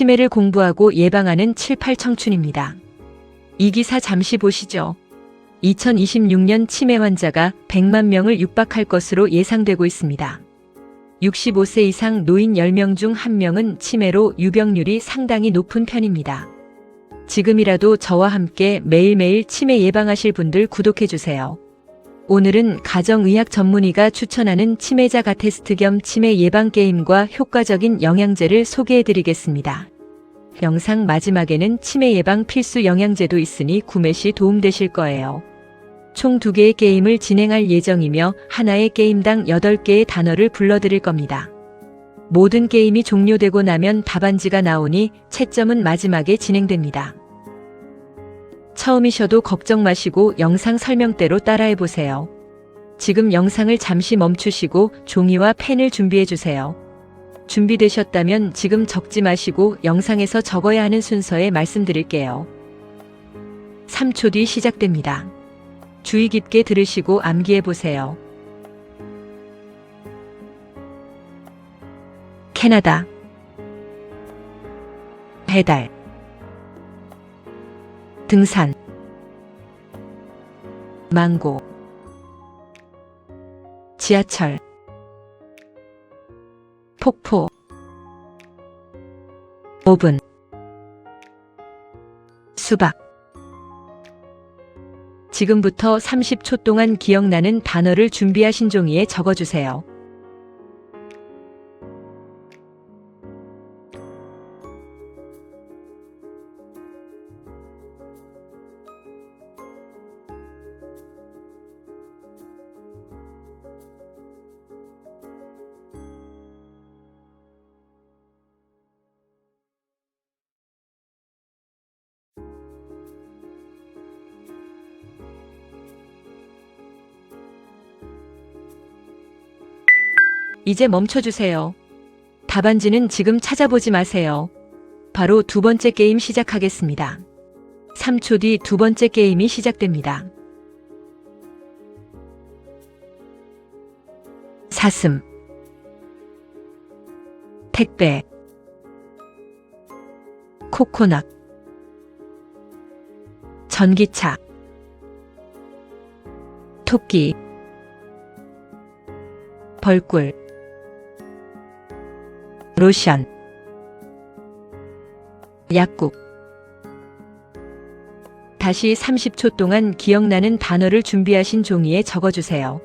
치매를 공부하고 예방하는 7, 8청춘입니다. 이 기사 잠시 보시죠. 2026년 치매 환자가 100만 명을 육박할 것으로 예상되고 있습니다. 65세 이상 노인 10명 중 1명은 치매로 유병률이 상당히 높은 편입니다. 지금이라도 저와 함께 매일매일 치매 예방하실 분들 구독해주세요. 오늘은 가정의학 전문의가 추천하는 치매자가 테스트 겸 치매 예방 게임과 효과적인 영양제를 소개해드리겠습니다. 영상 마지막에는 치매 예방 필수 영양제도 있으니 구매 시 도움되실 거예요. 총두 개의 게임을 진행할 예정이며 하나의 게임당 8개의 단어를 불러드릴 겁니다. 모든 게임이 종료되고 나면 답안지가 나오니 채점은 마지막에 진행됩니다. 처음이셔도 걱정 마시고 영상 설명대로 따라해 보세요. 지금 영상을 잠시 멈추시고 종이와 펜을 준비해 주세요. 준비되셨다면 지금 적지 마시고 영상에서 적어야 하는 순서에 말씀드릴게요. 3초 뒤 시작됩니다. 주의 깊게 들으시고 암기해 보세요. 캐나다 배달 등산 망고 지하철 폭포 오븐 수박 지금부터 30초 동안 기억나는 단어를 준비하신 종이에 적어주세요. 이제 멈춰주세요. 답안지는 지금 찾아보지 마세요. 바로 두 번째 게임 시작하겠습니다. 3초 뒤 두 번째 게임이 시작됩니다. 사슴 택배 코코넛 전기차 토끼 벌꿀 로션 약국 다시 30초 동안 기억나는 단어를 준비하신 종이에 적어주세요.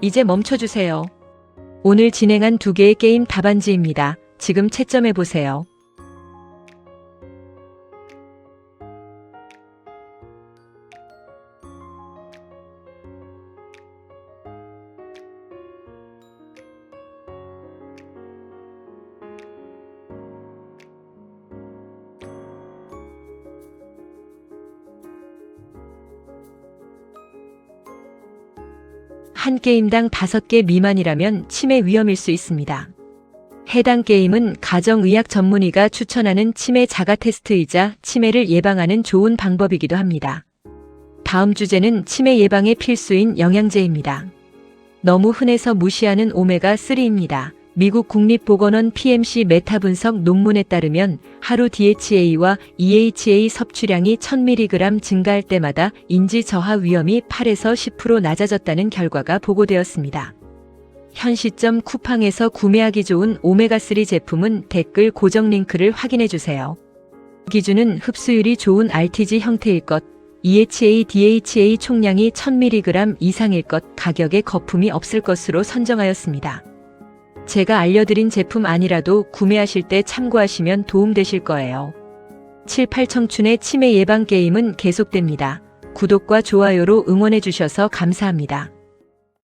이제 멈춰주세요. 오늘 진행한 두 개의 게임 답안지입니다. 지금 채점해 보세요. 한 게임당 5개 미만이라면 치매 위험일 수 있습니다. 해당 게임은 가정의학 전문의가 추천하는 치매 자가 테스트이자 치매를 예방하는 좋은 방법이기도 합니다. 다음 주제는 치매 예방에 필수인 영양제입니다. 너무 흔해서 무시하는 오메가3입니다. 미국 국립보건원 PMC 메타 분석 논문에 따르면 하루 DHA와 EHA 섭취량이 1000mg 증가할 때마다 인지 저하 위험이 8에서 10% 낮아졌다는 결과가 보고되었습니다. 현 시점 쿠팡에서 구매하기 좋은 오메가3 제품은 댓글 고정 링크를 확인해 주세요. 기준은 흡수율이 좋은 RTG 형태일 것, EHA, DHA 총량이 1000mg 이상일 것, 가격에 거품이 없을 것으로 선정하였습니다. 제가 알려드린 제품 아니라도 구매하실 때 참고하시면 도움되실 거예요. 7, 8청춘의 치매 예방 게임은 계속됩니다. 구독과 좋아요로 응원해 주셔서 감사합니다.